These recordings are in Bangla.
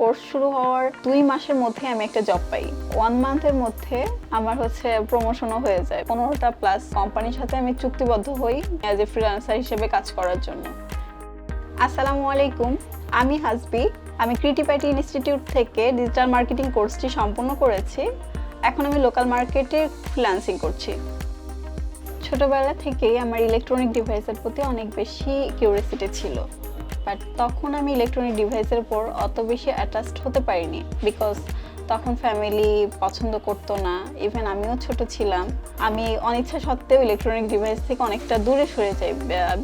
কোর্স শুরু হওয়ার দুই মাসের মধ্যে আমি একটা জব পাই। ওয়ান মান্থের মধ্যে আমার হচ্ছে প্রমোশনও হয়ে যায়। পনেরোটা প্লাস কোম্পানির সাথে আমি চুক্তিবদ্ধ হই অ্যাজ এ ফ্রিল্যান্সার হিসেবে কাজ করার জন্য। আসসালামু আলাইকুম, আমি হাসবি। আমি ক্রিটিপাইটি ইনস্টিটিউট থেকে ডিজিটাল মার্কেটিং কোর্সটি সম্পূর্ণ করেছি। এখন আমি লোকাল মার্কেটে ফ্রিল্যান্সিং করছি। ছোটবেলা থেকেই আমার ইলেকট্রনিক ডিভাইসের প্রতি অনেক বেশি কিউরিয়াসিটি ছিল। বাট তখন আমি ইলেকট্রনিক ডিভাইসের উপর অত বেশি অ্যাটাচড হতে পারিনি বিকজ তখন ফ্যামিলি পছন্দ করতো না। ইভেন আমিও ছোট ছিলাম। আমি অনিচ্ছা সত্ত্বেও ইলেকট্রনিক ডিভাইস থেকে অনেকটা দূরে সরে যাই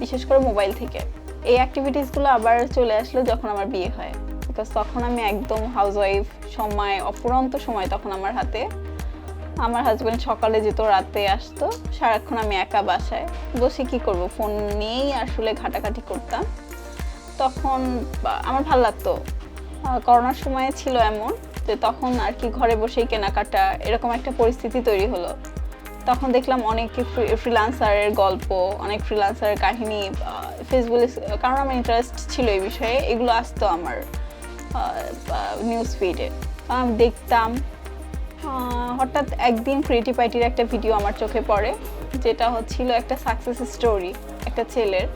বিশেষ করে মোবাইল থেকে। এই অ্যাক্টিভিটিসগুলো আবার চলে আসলো যখন আমার বিয়ে হয়। বিকজ তখন আমি একদম হাউসওয়াইফ সময়, অফুরন্ত সময় তখন আমার হাতে। আমার হাজব্যান্ড সকালে যেত, রাতে আসতো। সারাক্ষণ আমি একা বাসায়। বসে কি করব? ফোন নিয়েই আসলে ঘাটাঘাটি করতাম। তখন আমার ভালো লাগতো। করোনার সময় ছিল এমন যে তখন আর কি ঘরে বসেই কেনাকাটা এরকম একটা পরিস্থিতি তৈরি হলো। তখন দেখলাম অনেক ফ্রিলান্সারের গল্প, অনেক ফ্রিলান্সারের কাহিনী ফেসবুকে কারণ আমার ইন্টারেস্ট ছিল এই বিষয়ে, এগুলো আসতো আমার নিউজ ফিডে আমি, দেখতাম হঠাৎ একদিন ক্রিয়েটিভ আইটির একটা ভিডিও আমার চোখে পড়ে, যেটা হচ্ছিল একটা সাকসেস স্টোরি একটা ছেলের।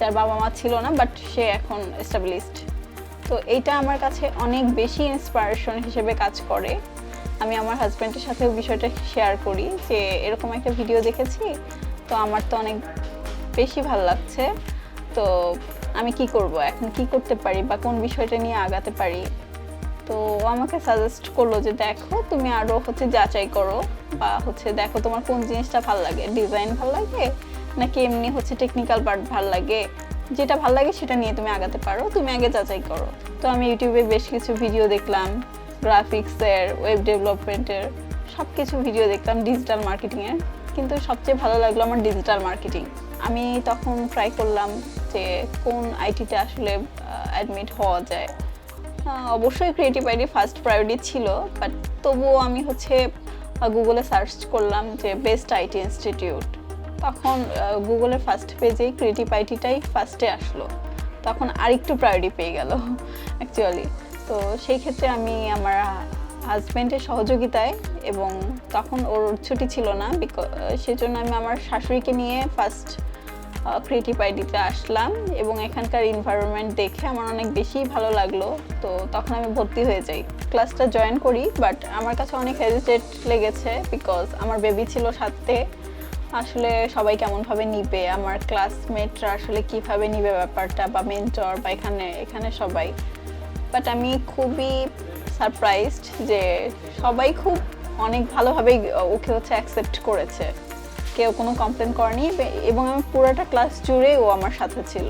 যার বাবা মা ছিল না বাট সে এখন এস্টাবলিশড তো এইটা আমার কাছে অনেক বেশি ইন্সপিরেশন হিসেবে কাজ করে। আমি আমার হাজব্যান্ডের সাথেও বিষয়টা শেয়ার করি যে, এরকম একটা ভিডিও দেখেছি, তো আমার তো অনেক বেশি ভালো লাগছে। তো আমি কি করব এখন? কি করতে পারি বা কোন বিষয়টা নিয়ে আগাতে পারি? তো ও আমাকে সাজেস্ট করল যে, দেখো, তুমি আরও হচ্ছে যাচাই করো বা হচ্ছে দেখো তোমার কোন জিনিসটা ভালো লাগে? ডিজাইন ভালো লাগে নাকি এমনি হচ্ছে টেকনিক্যাল পার্ট ভালো লাগে? যেটা ভালো লাগে সেটা নিয়ে তুমি আগাতে পারো, তুমি আগে যাচাই করো। তো আমি ইউটিউবে বেশ কিছু ভিডিও দেখলাম গ্রাফিক্সের ওয়েব ডেভেলপমেন্টের সব কিছু ভিডিও দেখলাম ডিজিটাল মার্কেটিংয়ের কিন্তু সবচেয়ে ভালো লাগল আমার ডিজিটাল মার্কেটিং আমি তখন ট্রাই করলাম যে কোন আইটিতে আসলে অ্যাডমিট হওয়া যায়। অবশ্যই ক্রিয়েটিভ আইডি ফার্স্ট প্রায়োরিটি ছিল বাট তবুও আমি হচ্ছে গুগলে সার্চ করলাম যে বেস্ট আইটি ইনস্টিটিউট তখন গুগলের ফার্স্ট পেজেই ক্রিয়েটিভ আইটিটাই ফার্স্টে আসলো। তখন আরেকটু প্রায়োরিটি পেয়ে গেল অ্যাকচুয়ালি তো সেই ক্ষেত্রে আমি আমার হাজব্যান্ডের সহযোগিতায় এবং তখন ওর ছুটি ছিল না সেজন্য আমি আমার শাশুড়িকে নিয়ে ফার্স্ট ক্রিয়েটিভ আইডিতে আসলাম এবং এখানকার এনভায়রনমেন্ট দেখে আমার অনেক বেশি ভালো লাগল। তো তখন আমি ভর্তি হয়ে যাই। ক্লাসটা জয়েন করি বাট আমার কাছে অনেক হেজিটেট লেগেছে বিকজ আমার বেবি ছিল সাথে আসলে সবাই কেমনভাবে নিবে? আমার ক্লাসমেটরা আসলে কীভাবে নিবে ব্যাপারটা বা মেন্টর বা এখানে এখানে সবাই? বাট আমি খুবই সারপ্রাইজড যে সবাই খুব অনেক ভালোভাবেই ওকে হচ্ছে অ্যাকসেপ্ট করেছে। কেউ কোনো কমপ্লেন করেনি এবং আমি পুরোটা ক্লাস জুড়ে ও আমার সাথে ছিল।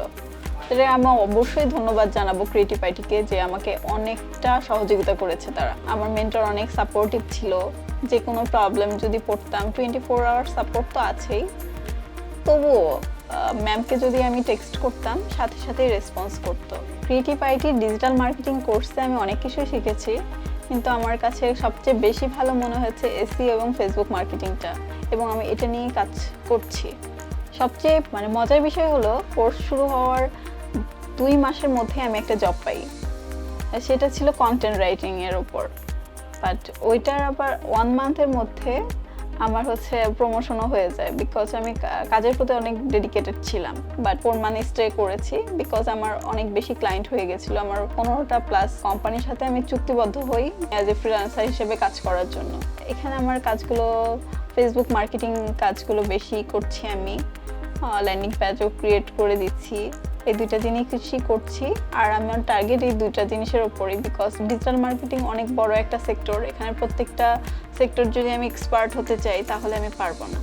এটা আমি অবশ্যই ধন্যবাদ জানাব ক্রিয়েটিভ আইটিকে যে আমাকে অনেকটা সহযোগিতা করেছে তারা। আমার মেন্টর অনেক সাপোর্টিভ ছিল। যে কোনো প্রবলেম যদি পড়তাম টোয়েন্টি ফোর আওয়ার সাপোর্ট তো আছেই। তবুও ম্যামকে যদি আমি টেক্সট করতাম, সাথে সাথেই রেসপন্স করতো। ক্রিয়েটিভ আইটির ডিজিটাল মার্কেটিং কোর্সে আমি অনেক কিছুই শিখেছি, কিন্তু আমার কাছে সবচেয়ে বেশি ভালো মনে হয়েছে এসি এবং ফেসবুক মার্কেটিংটা এবং আমি এটা নিয়ে কাজ করছি। সবচেয়ে মানে মজার বিষয় হলো কোর্স শুরু হওয়ার দুই মাসের মধ্যে আমি একটা জব পাই। সেটা ছিল কন্টেন্ট রাইটিংয়ের উপর বাট ওইটার আবার ওয়ান মান্থের মধ্যে আমার হচ্ছে প্রমোশনও হয়ে যায় বিকজ আমি কাজের প্রতি অনেক ডেডিকেটেড ছিলাম। বাট ফোর মান্থ স্টে করেছি বিকজ আমার অনেক বেশি ক্লায়েন্ট হয়ে গেছিল। আমার পনেরোটা প্লাস কোম্পানির সাথে আমি চুক্তিবদ্ধ হই অ্যাজ এ ফ্রিল্যান্সার হিসেবে কাজ করার জন্য। এখানে আমার কাজগুলো ফেসবুক মার্কেটিং কাজগুলো বেশি করছি আমি। ল্যান্ডিং প্যাজও ক্রিয়েট করে দিচ্ছি। এই দুইটা জিনিসই করছি। আর আমার টার্গেট এই দুইটা জিনিসের ওপরেই বিকজ ডিজিটাল মার্কেটিং অনেক বড় একটা সেক্টর এখানে প্রত্যেকটা সেক্টর যদি আমি এক্সপার্ট হতে চাই, তাহলে আমি পারব না।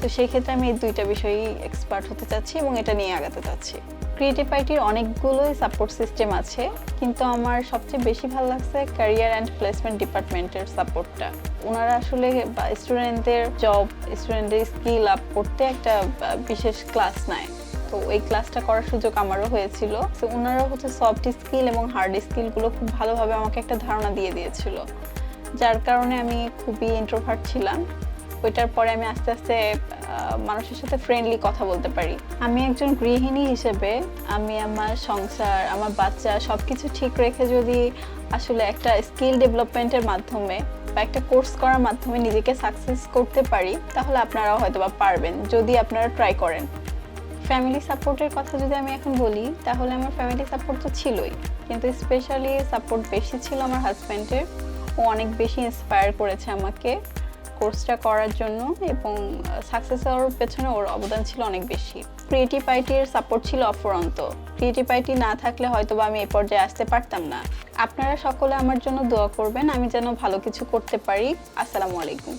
তো সেই ক্ষেত্রে আমি এই দুইটা বিষয়েই এক্সপার্ট হতে চাচ্ছি এবং এটা নিয়ে আগাতে চাচ্ছি। ক্রিয়েটিভ আইটির অনেকগুলোই সাপোর্ট সিস্টেম আছে, কিন্তু আমার সবচেয়ে বেশি ভালো লাগছে ক্যারিয়ার অ্যান্ড প্লেসমেন্ট ডিপার্টমেন্টের সাপোর্টটা ওনারা আসলে স্টুডেন্টদের জব স্টুডেন্টদের স্কিল আপ করতে একটা বিশেষ ক্লাস নেয়। তো এই ক্লাসটা করার সুযোগ আমারও হয়েছিল। তো ওনারা হচ্ছে সফট স্কিল এবং হার্ড স্কিলগুলো খুব ভালোভাবে আমাকে একটা ধারণা দিয়ে দিয়েছিল। যার কারণে আমি খুবই ইন্ট্রোভার্ট ছিলাম। ওইটার পরে আমি আস্তে আস্তে মানুষের সাথে ফ্রেন্ডলি কথা বলতে পারি। আমি একজন গৃহিণী হিসেবে আমি আমার সংসার, আমার বাচ্চা সব কিছু ঠিক রেখে যদি আসলে একটা স্কিল ডেভেলপমেন্টের মাধ্যমে বা একটা কোর্স করার মাধ্যমে নিজেকে সাকসেস করতে পারি, তাহলে আপনারাও হয়তো বা পারবেন, যদি আপনারা ট্রাই করেন। ফ্যামিলি সাপোর্টের কথা যদি আমি এখন বলি, তাহলে আমার ফ্যামিলি সাপোর্ট তো ছিলই। কিন্তু স্পেশালি সাপোর্ট বেশি ছিল আমার হাজব্যান্ডের ও অনেক বেশি ইন্সপায়ার করেছে আমাকে কোর্সটা করার জন্য এবং সাকসেস হওয়ার পেছনে ওর অবদান ছিল অনেক বেশি। ক্রিয়েটিভ আইটির সাপোর্ট ছিল অফুরন্ত ক্রিয়েটিভ আইটি না থাকলে হয়তো বা আমি এ পর্যায়ে আসতে পারতাম না। আপনারা সকলে আমার জন্য দোয়া করবেন, আমি যেন ভালো কিছু করতে পারি। আসসালামু আলাইকুম।